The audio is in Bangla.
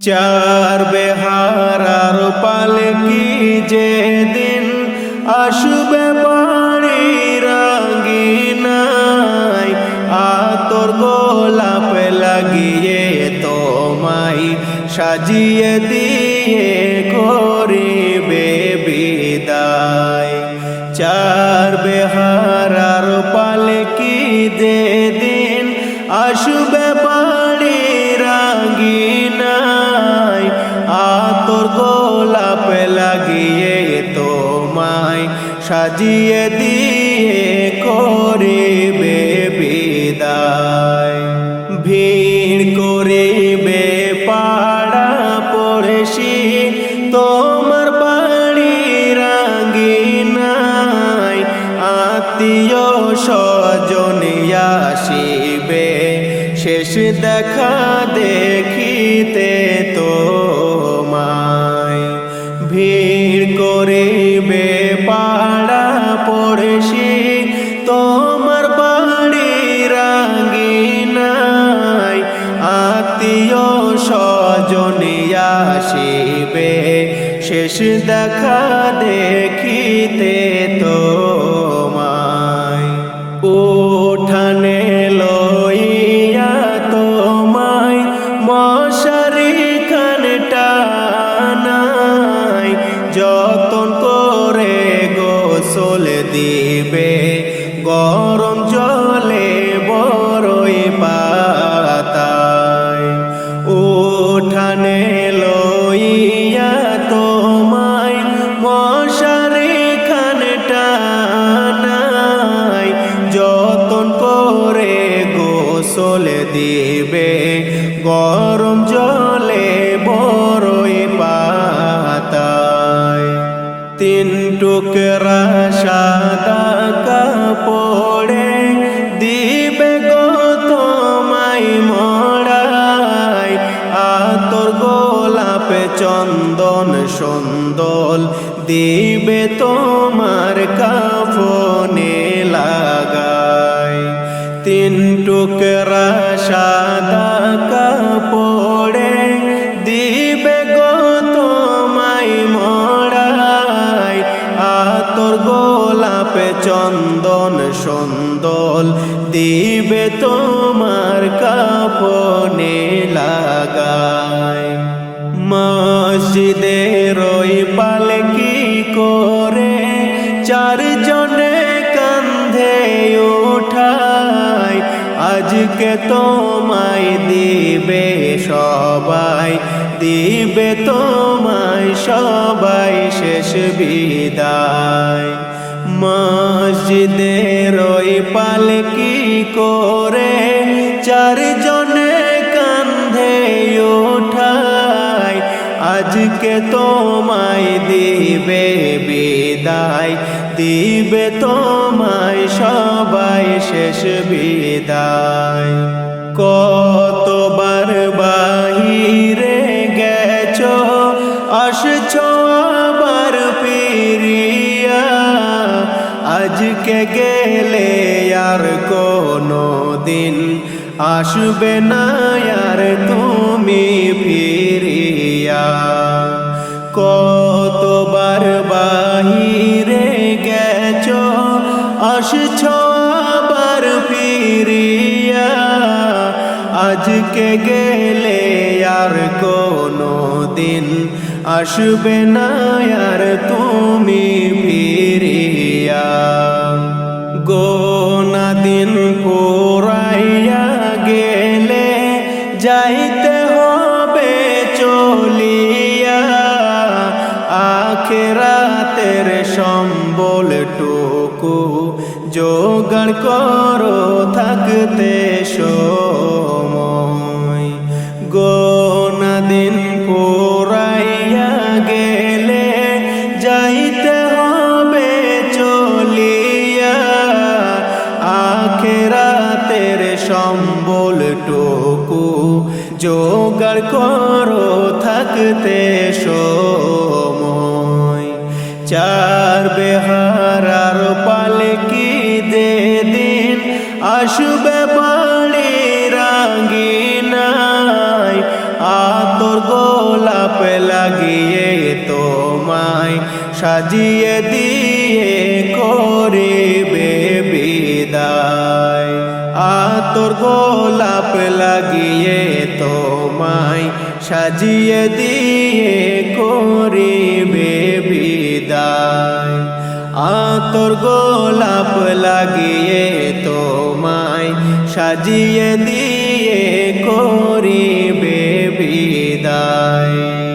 চার বেহারার পালকি যে দিন আসবে বাড়ি রাঙ্গিনাই আতর গোলাপ লাগিয়ে তোমায় সাজিয়ে দিয়ে করিবে বিদায়। চার বেহারার সাজিয়ে দিয়ে করিবে বিদায়। ভিড় করিবে পাড়া পড়েছি তোমার বাড়ি রাঙ্গিনাই আত্মীয় স্বজনিয়া আসিবে। শেষ দেখা দেখিতে তোমায়। ভিড় করিবে পড়েছি তোমার বাড়ি রাঙ্গিনাই আত্মীয় স্বজনিয়া আসিবে শেষ দেখা দেখিতে তোমায়। উঠানে উঠানে লইয়া তোমায় মশারি খানটা নাই যতন করে গোসল দিবে, গরম জলে বড়ই পাতায়। তিন টুকরা সাদা কাপড়ে চন্দন সুন্দর দিবে তোমার কাফনে লাগায় তিন টুকরা সাদা কাপড়ে দিবে গো তোমায় মড়াই। আতর গোলাপে চন্দন সুন্দর দিবে তোমার কাপনে লাগায় মসজিদের ওই পালকি করে? চারজনে কান্ধে উঠায়, আজকে তোমায় দিবে সবাই, দিবে তোমায় সবাই শেষ বিদায়। মসজিদের ওই পালকি করে? চারজনে আজকে তোমায় দিবে বিদায়, দিবে তোমায় সবাই শেষ বিদায়। কতবার বাহিরে গেছো, আসছো আবার ফিরিয়া, আজকে গেলে আর কোনো দিন আসবে না, আর তুমি ফিরিয়া। কতবার বাহিরে গেছো? আসছো আবার ফিরিয়া? আজকে গেলে আর কোনো দিন আসবে না আর তুমি ফিরিয়া। গোনা দিন পুরাইয়া গেলে যাইতে জোগাড় করো, থাকতে সময়। গোনা দিন পুরাইয়া গেলে যাইতে হবে, চলিয়া আখেরাতের সম্বল টুকু। জোগাড় করো, থাকতে সময়। চার বেহারার দিন আসবে বাড়ি রাঙ্গিনাই আতর গোলাপ লাগিয়ে তোমায় সাজিয়ে দিয়ে করিবে বিদায়। আতর গোলাপ লাগিয়ে তোমায় সাজিয়ে দিয়ে করিবে বিদায়। আতর গোলাপ লাগিয়ে তোমায় সাজিয়ে দিয়ে করিবে বিদায়।